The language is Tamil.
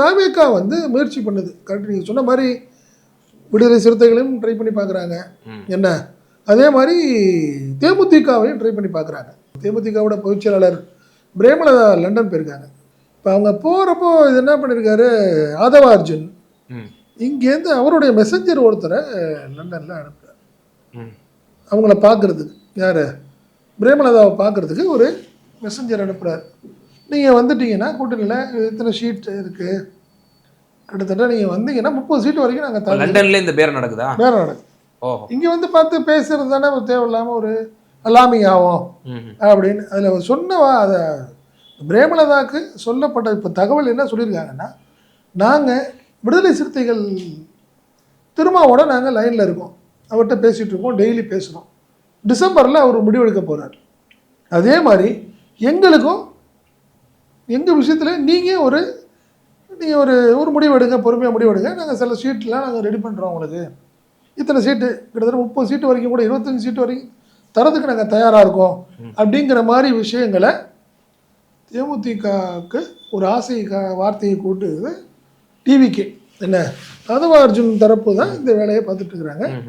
தாவேக்கா வந்து முயற்சி பண்ணுது. கரெக்ட் நீங்கள் சொன்ன மாதிரி விடுதலை சிறுத்தைகளையும் ட்ரை பண்ணி பார்க்குறாங்க. என்ன? அதே மாதிரி தேமுதிகவையும் ட்ரை பண்ணி பார்க்குறாங்க. தேமுதிகவோட பொதுச் செயலாளர் பிரேமலதா லண்டன் போயிருக்காங்க. இப்போ அவங்க போகிறப்போ இது என்ன பண்ணியிருக்காரு ஆதவ அர்ஜுன். இங்கேருந்து அவருடைய மெசஞ்சர் ஒருத்தரை லண்டனில் அனுப்புகிறார். அவங்கள பார்க்குறதுக்கு. யார்? பிரேமலதாவை பார்க்குறதுக்கு ஒரு மெசஞ்சர் அனுப்புகிறார் நீங்கள் வந்துட்டீங்கன்னா கூட்டணியில் இத்தனை ஷீட் இருக்குது கிட்டத்தட்ட நீங்கள் வந்தீங்கன்னா முப்பது சீட் வரைக்கும் நாங்கள் லண்டன்ல இந்த பேரம் நடக்குதா? நடக்கும் ஓஹோ. இங்கே வந்து பார்த்து பேசுறது தானே ஒரு தேவையில்லாமல் ஒரு அலாமிங் ஆகும். அப்படின்னு. அதில் சொன்னவா அதை பிரேமலதாக்கு சொல்லப்பட்ட இப்போ தகவல் என்ன சொல்லியிருக்காங்கன்னா நாங்கள் விடுதலை சிறுத்தைகள் திருமாவோட நாங்கள் லைனில் இருக்கோம். அவர்கிட்ட பேசிகிட்டு இருக்கோம் டெய்லி பேசுகிறோம் டிசம்பரில் அவர் முடிவெடுக்க போகிறார் அதே மாதிரி எங்களுக்கும் எங்கள் விஷயத்தில் நீங்கள் ஒரு நீங்கள் ஒரு ஒரு முடிவெடுங்க பொறுமையாக முடிவெடுங்க நாங்கள் சில சீட்லாம் நாங்கள் ரெடி பண்ணுறோம் உங்களுக்கு. இத்தனை சீட்டு கிட்டத்தட்ட முப்பது சீட்டு வரைக்கும் கூட இருபத்தஞ்சு சீட்டு வரைக்கும் தரதுக்கு நாங்கள் தயாராக இருக்கோம். அப்படிங்கிற மாதிரி விஷயங்களை தேமுதிகவுக்கு ஒரு ஆசை க- வார்த்தையை கூட்டு டிவிக்கு. என்ன? அதவா அர்ஜுன் தரப்பு தான் இந்த வேலையை பார்த்துட்டு இருக்கிறாங்க.